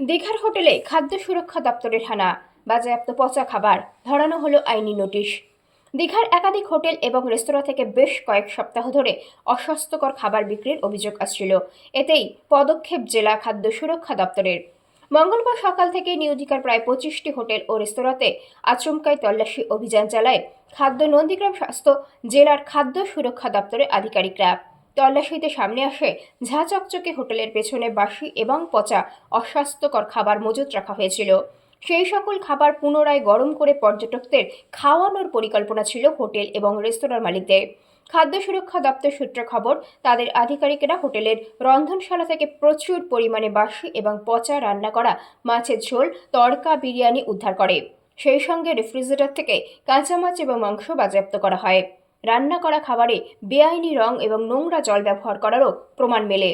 দীঘার হোটেলে খাদ্য সুরক্ষা দপ্তরের হানা, বাজেয়াপ্ত পচা খাবার, ধরানো হলো আইনি নোটিশ। দীঘার একাধিক হোটেল এবং রেস্তোরাঁ থেকে বেশ কয়েক সপ্তাহ ধরে অস্বাস্থ্যকর খাবার বিক্রির অভিযোগ আসছিল। এতেই পদক্ষেপ জেলা খাদ্য সুরক্ষা দপ্তরের। মঙ্গলবার সকাল থেকে নিয়োজিকার প্রায় পঁচিশটি হোটেল ও রেস্তোরাঁতে আচমকাই তল্লাশি অভিযান চালায় খাদ্য নন্দীগ্রাম স্বাস্থ্য জেলার খাদ্য সুরক্ষা দপ্তরের আধিকারিকরা। তল্লাশিতে সামনে আসে ঝা চকচকে হোটেলের পেছনে বাসি এবং পচা অস্বাস্থ্যকর খাবার মজুত রাখা হয়েছিল। সেই সকল খাবার পুনরায় গরম করে পর্যটকদের খাওয়ানোর পরিকল্পনা ছিল হোটেল এবং রেস্তোরাঁর মালিকদের। খাদ্য সুরক্ষা দপ্তর সূত্রে খবর, তাদের আধিকারিকেরা হোটেলের রন্ধনশালা থেকে প্রচুর পরিমাণে বাসি এবং পচা রান্না করা মাছের ঝোল তড়কা বিরিয়ানি উদ্ধার করে। সেই সঙ্গে রেফ্রিজারেটর থেকে কাঁচা মাছ এবং মাংস বাজেয়াপ্ত করা হয়। রান্না করা খাবারে বেআইনি রং এবং নোংরা জল ব্যবহার করারও প্রমাণ মেলে।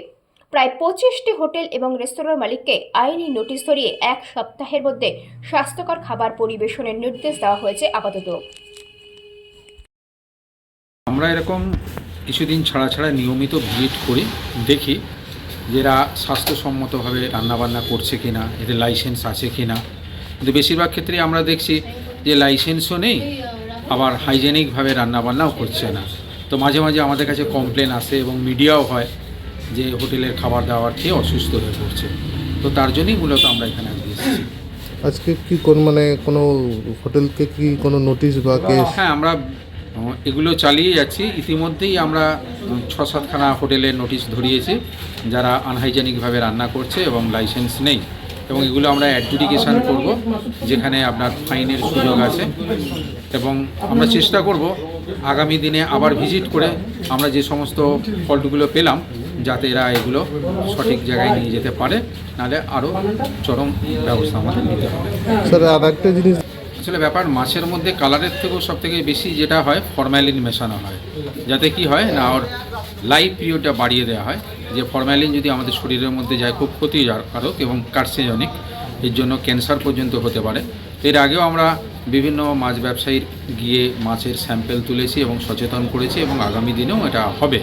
প্রায় পঁচিশটি হোটেল এবং রেস্তোরাঁর মালিককে আইনি নোটিশ ধরিয়ে এক সপ্তাহের মধ্যে স্বাস্থ্যকর খাবার পরিবেশনের নির্দেশ দেওয়া হয়েছে আপাতত। আমরা এরকম কিছুদিন ছাড়া ছাড়া নিয়মিত ভিজিট করি, দেখি এরা স্বাস্থ্যসম্মতভাবে রান্নাবান্না করছে কি না এদের লাইসেন্স আছে কি না কিন্তু বেশিরভাগ ক্ষেত্রে আমরা দেখছি যে লাইসেন্সও নেই আবার হাইজেনিকভাবে রান্নাবান্নাও করছে না। তো মাঝে মাঝে আমাদের কাছে কমপ্লেন আসে এবং মিডিয়াও হয় যে হোটেলের খাবার দাবার খেয়ে অসুস্থ হয়ে পড়ছে। তো তার জন্যই মূলত আমরা এখানে আজকে এসেছি। আজকে কি কোন মানে কোনো হোটেলকে কি কোনো নোটিশ বা কেস হ্যাঁ আমরা এগুলো চালিয়ে যাচ্ছি। ইতিমধ্যেই আমরা ছ সাতখানা হোটেলের নোটিশ ধরিয়েছি যারা আনহাইজেনিকভাবে রান্না করছে এবং লাইসেন্স নেই। এবং এগুলো আমরা অ্যাডজুডিকেশান করব যেখানে আপনার ফাইনের সুযোগ আছে। এবং আমরা চেষ্টা করব আগামী দিনে আবার ভিজিট করে আমরা যে সমস্ত ফল্টগুলো পেলাম যাতে এরা এগুলো সঠিক জায়গায় নিয়ে যেতে পারে নাহলে আরও চরম ব্যবস্থা আমাদের নিতে হবে। স্যার আর একটা জিনিস আসলে ব্যাপার মাছের মধ্যে কালারের থেকেও সব থেকে বেশি যেটা হয় ফরম্যালিন মেশানো হয়। যাতে কি হয় না ওর লাইফ পিরিয়ডটা বাড়িয়ে দেওয়া হয়। যে ফরম্যালিন যদি আমাদের শরীরের মধ্যে যায়, খুব ক্ষতিকারক এবং কার্সিজনিক এর জন্য ক্যান্সার পর্যন্ত হতে পারে। এর আগেও আমরা বিভিন্ন মাছ ব্যবসায়ীর গিয়ে মাছের স্যাম্পেল তুলেছি এবং সচেতন করেছি এবং আগামী দিনেও এটা হবে।